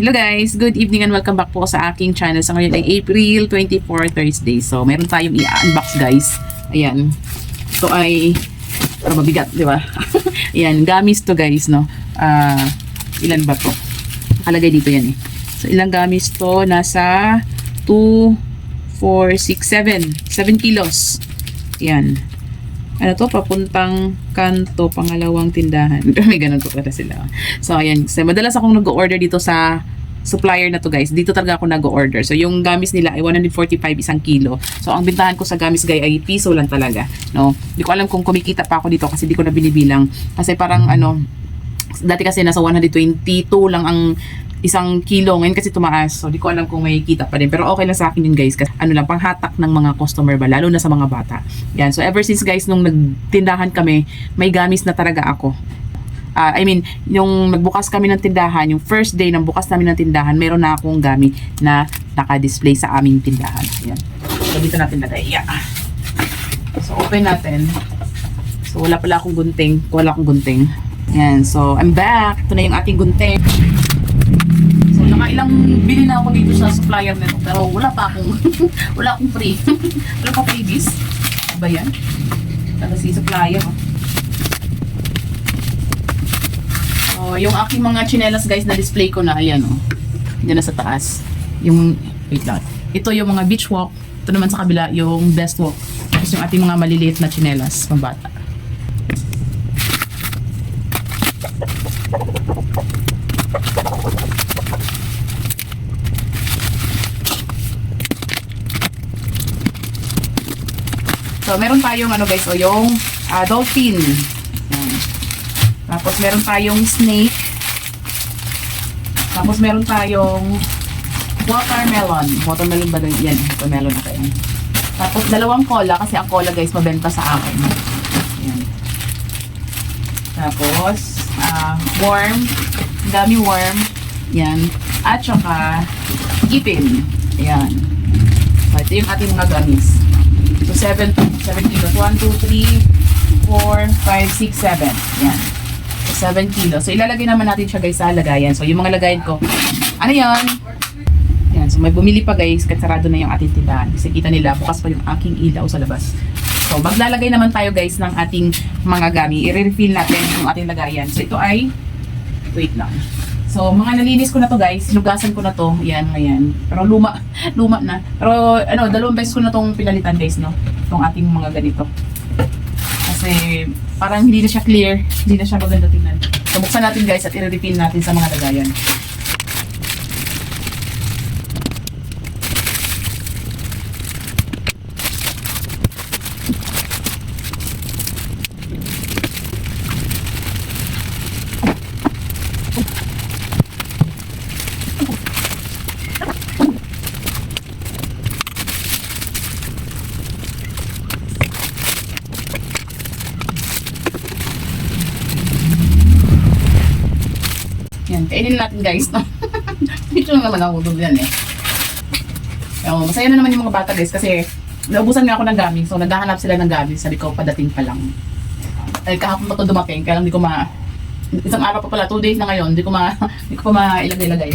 Hello guys, good evening and welcome back po sa aking channel. Sa ngayon ay April 24, Thursday. So, meron tayong i-unbox guys. Ayan. Ito ay, para mabigat, di ba? Ayan, gamis to guys, no? Ah, ilan ba to? Nakalagay dito yan eh. So, ilang gamis to? Nasa 2, 4, 6, 7. 7 kilos. Ayan. Ano to? Papuntang kanto, pangalawang tindahan. May ganun po pala sila. So, ayan. So, madalas akong nag-order dito sa supplier na to guys. Dito talaga ako nag-order. So, yung gamis nila ay 145 isang kilo. So, ang bintahan ko sa gamis guy ay piso lang talaga. No? Hindi ko alam kung kumikita pa ako dito kasi di ko na binibilang. Kasi parang ano, dati kasi nasa 122 lang ang isang kilo. Ngayon kasi tumaas. So, di ko alam kung may kita pa din. Pero okay lang sa akin yun, guys. Kasi ano lang, panghatak ng mga customer ba? Lalo na sa mga bata. Yan. So, ever since, guys, nung nagtindahan kami, may gamis na talaga ako. Ah, I mean, yung nagbukas kami ng tindahan, yung first day ng bukas namin ng tindahan, meron na akong gamit na naka-display sa aming tindahan. Yan. So, dito natin lagay. Yeah. So, open natin. So, wala pala akong gunting. Wala akong gunting. Yan. So, I'm back. Ito na yung ating gunting. Ako dito sa supplier nito. Pero wala pa akong, wala akong free. wala pa freebies. Ano ba yan? Taga si supplier. oh. So, yung aking mga chinelas guys na display ko na, ayan oh. Diyan na sa taas. Yung, wait lang. Ito yung mga beach walk. Ito naman sa kabila, yung best walk. Tapos yung ating mga maliliit na chinelas, pambata. So, meron tayong ano guys, o yung ah, dolphin. Tapos meron tayong snake. Tapos meron tayong watermelon. Watermelon ba din? Yan, watermelon na kayo. Tapos dalawang cola kasi ang cola guys mabenta sa akin. Yan. Tapos ah, worm, gummy worm. Yan. At saka ipin. Yan. So, ito yung ating mga gummies. So, 7, 7 kilos. 1, 2, 3, 4, 5, 6, 7. Yan. So, 7 kilos. So, ilalagay naman natin siya guys sa lagayan. So, yung mga lagayan ko, ano yan? Yan. So, may bumili pa guys. Kahit sarado na yung ating tindahan. Kasi kita nila, bukas pa yung aking ilaw sa labas. So, maglalagay naman tayo guys ng ating mga gami. I-refill natin yung ating lagayan. So, ito ay, wait lang. So, mga nalinis ko na to guys. Sinugasan ko na to. Yan, ngayon. Pero luma, luma na. Pero, ano, dalawang beses ko na tong pinalitan guys, no? Itong ating mga ganito. Kasi, parang hindi na siya clear. Hindi na siya maganda tingnan. So, buksan natin guys at i-refill natin sa mga lagayan. Kainin natin guys, no? Dito lang naman ako doon yan eh. So, masaya na naman yung mga bata guys kasi naubusan nga ako ng gaming. So, naghahanap sila ng gaming. Sabi ko, padating pa lang. Eh, kahapon pa ito dumating. Kaya lang hindi ko ma... Isang araw pa pala, two days na ngayon. Hindi ko ma... Hindi ko pa mailagay-lagay.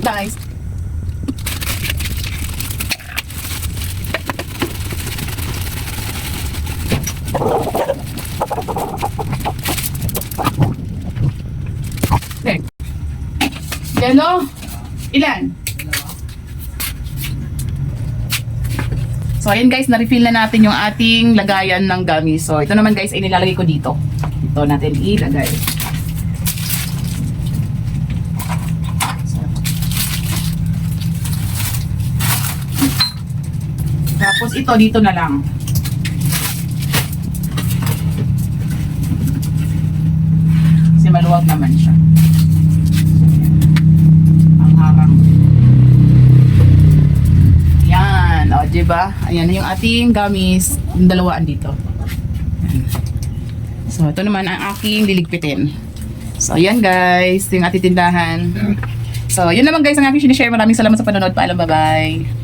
Guys. Okay. Yellow? Ilan? So, ayan guys, na-refill na natin yung ating lagayan ng gummies. So, ito naman guys, ay nilalagay ko dito. Ito natin ilagay. Tapos ito dito na lang. Kasi maluwag naman siya. Ang harang. Yan. O, diba? Ayan yung ating gamis. Yung dalawaan dito. So, ito naman ang aking liligpitin. So, ayan guys. Yung ating tindahan. So, yun naman guys ang aking sinishare. Maraming salamat sa panonood. Paalam. Bye-bye.